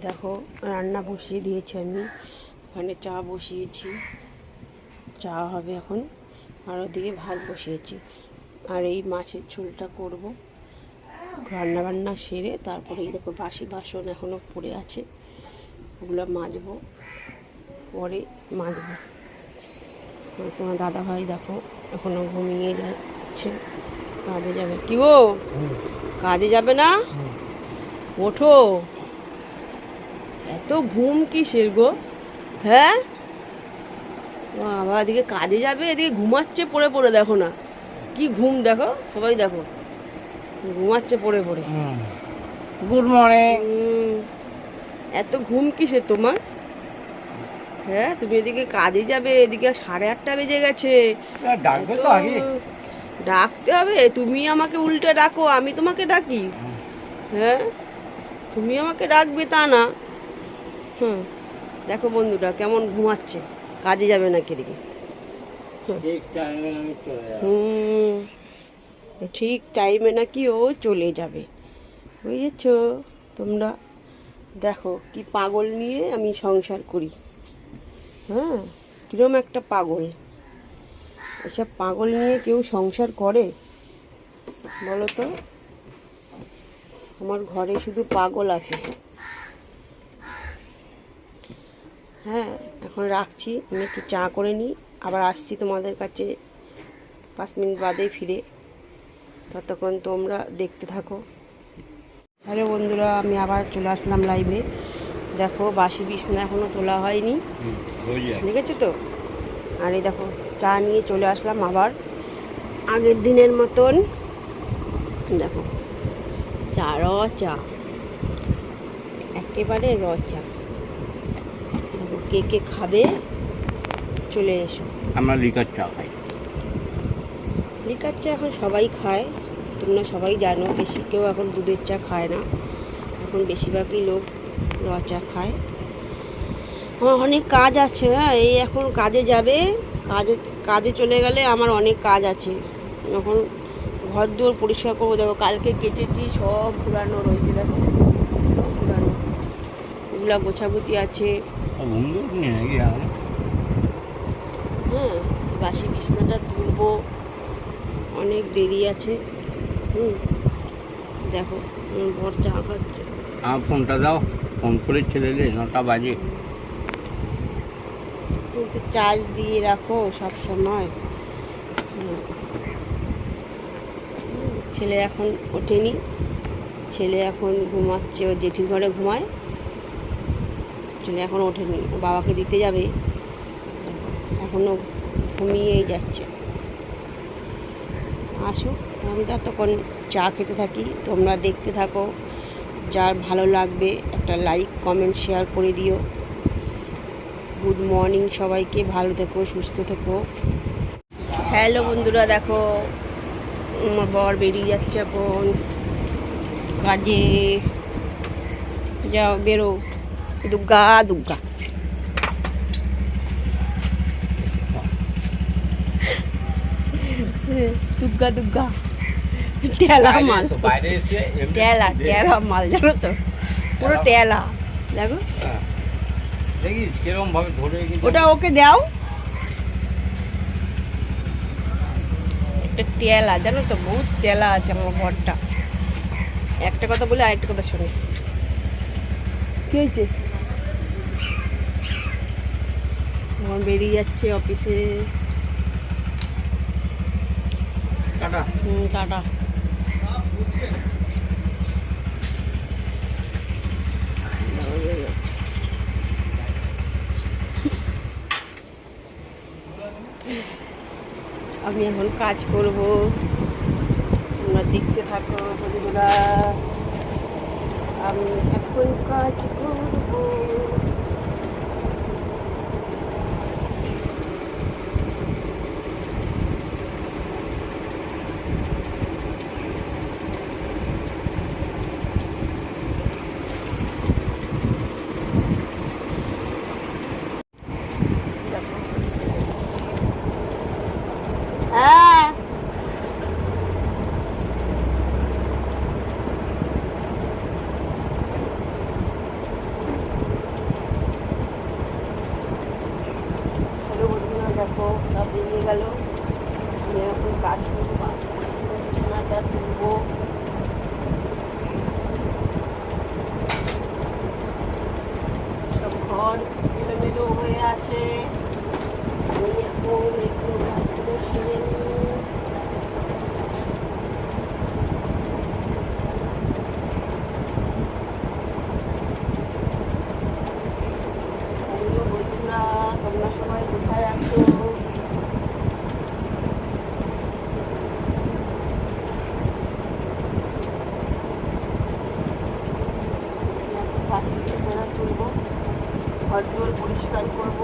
দেখো রান্না বসিয়ে দিয়েছি আমি। ওখানে চা বসিয়েছি। চা হবে এখন। আর ওদিকে ভাত বসিয়েছি। আর এই মাছের ঝোলটা করব। রান্না বান্না সেরে তারপরে এই দেখো বাসি বাসন এখনও পড়ে আছে। ওগুলো মাজবো। পরে মাজবো। তোমার দাদা ভাই দেখো এখনও ঘুমিয়ে যাচ্ছে। কাজে যাবে। কি গো? কাজে যাবে না? ওঠো। এত ঘুম কিসের গো? হ্যাঁ? বাবা এদিকে কাজে যাবে এদিকে ঘুমাচ্ছে পড়ে পড়ে দেখো না। কি ঘুম দেখো? সবাই দেখো। ঘুমাচ্ছে পড়ে পড়ে। Good morning. এত ঘুম কিসের তোমার? হ্যাঁ তুমি এদিকে কাজে যাবে এদিকে সাড়ে আটটা বেজে গেছে। ডাকবে তো আগে। ডাকতে হবে? তুমি আমাকে উল্টে ডাকো আমি তোমাকে ডাকি। হ্যাঁ? তুমি আমাকে ডাকবে তা না। হুম দেখো বন্ধুটা কেমন ঘুমাচ্ছে। কাজে যাবে আমি চলে হুম ঠিক টাইমে নাকি ও চলে যাবে। বুঝেছ? তোমরা দেখো কি পাগল নিয়ে আমি সংসার করি। হ্যাঁ কিরম একটা পাগল। এসব পাগল নিয়ে কেউ সংসার করে? বলো তো। আমার ঘরে শুধু পাগল আছে। হ্যাঁ এখন রাখছি। আমি একটু চা করে নিই। আবার আসছি তোমাদের কাছে পাঁচ মিনিট বাদে ফিরে। ততক্ষণ তোমরা দেখতে থাকো। হ্যালো বন্ধুরা আমি আবার চলে আসলাম লাইভে দেখো বাসি বিছনা এখনও তোলা হয়নি। ঠিক আছে তো? আর এই দেখো চা নিয়ে চলে আসলাম আবার। আগের দিনের মতন। দেখো। চা র চা একেবারে র চা কে কে খাবে? চলে এসো। আমরা লিকার চা খাই। লিকার চা এখন সবাই খায়। তোমরা সবাই জানো বেশি কেউ এখন দুধের চা খায় না। এখন বেশিরভাগই লোক র চা খায়। আমার অনেক কাজ আছে হ্যাঁ? এই এখন কাজে যাবে। কাজে কাজে চলে গেলে আমার অনেক কাজ আছে। এখন ঘর পরিষ্কার করব। দেখো কালকে কেচেছি সব ঘুরানো রয়েছে দেখো। ঘুরানো ওগুলা গোছাগুছি আছে। হ্যাঁ বাসি বিছনাটা তুলবো। অনেক দেরি আছে। হুম দেখো বর চা খাচ্ছে। আমার ফোনটা দাও ফোন করে ছেড়ে দে নটা বাজে। চার্জ দিয়ে রাখো সব সময়। হুম, ছেলে এখন ওঠেনি। ছেলে এখন ঘুমাচ্ছে, ও জেঠির ঘরে ঘুমায়। ছেলে এখন ওঠেনি বাবাকে দিতে যাবে। এখনও ঘুমিয়েই যাচ্ছে। আসুক, আমি ততক্ষণ চা খেতে থাকি, তোমরা দেখতে থাকো। যার ভালো লাগবে একটা লাইক কমেন্ট শেয়ার করে দিও। গুড মর্নিং সবাইকে, ভালো থেকো, সুস্থ থেকো। হ্যালো বন্ধুরা, দেখো। আমার বর বেরিয়ে যাচ্ছে এখন। কাজে। যাও বেরো। দুগ্গা দুগ্গা। দুগ্গা দুগ্গা। টেলা মাল। টেলা টেলা মাল জানো তো? পুরো টেলা দেখো। হ্যাঁ। ওটা ওকে দাও। একটা টেলা জানো তো? বহুত টেলা আছে আমার ঘরটা একটা কথা বলে আরেকটা কথা শোনে। কি হয়েছে? আমার বেরিয়ে যাচ্ছে অফিসে। টাটা। হুম, টাটা। আমি এখন কাজ করব। তোমরা দেখতে থাকো বন্ধুরা। আমি এখন কাজ করব হ্যাঁ হচ্ছে আমি এখন একটু ভাতগুলো সেরে নিই। হ্যালো বন্ধুরা তোমরা সবাই কোথায় আছো বাসি বিছানা তুলবো ঘর দুয়ার পরিষ্কার করব।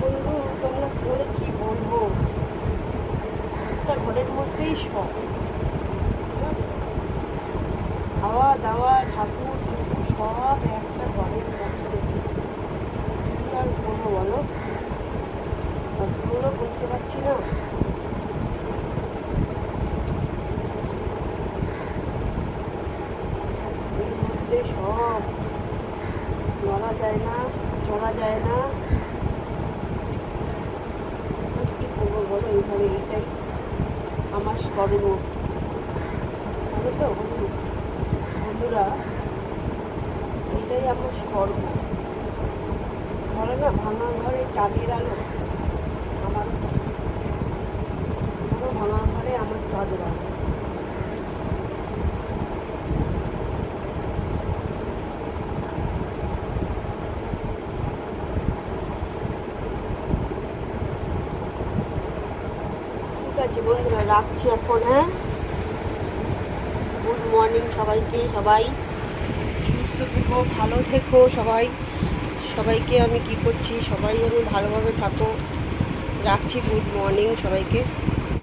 我们。স্বর্গ তো বন্ধু বন্ধুরা, এটাই আমার স্বর্গ বলে না, ভাঙা ঘরে চাঁদের আলো। আমার ভাঙা ঘরে আমার চাঁদের আলো ঠিক আছে, বন্ধুরা, রাখছি এখন হ্যাঁ? গুড মর্নিং সবাইকে, সবাই। সুস্থ থেকো, ভালো থেকো সবাই। সবাইকে আমি কি করছি? সবাই আমি ভালোভাবে থাকো। রাখছি গুড মর্নিং সবাইকে।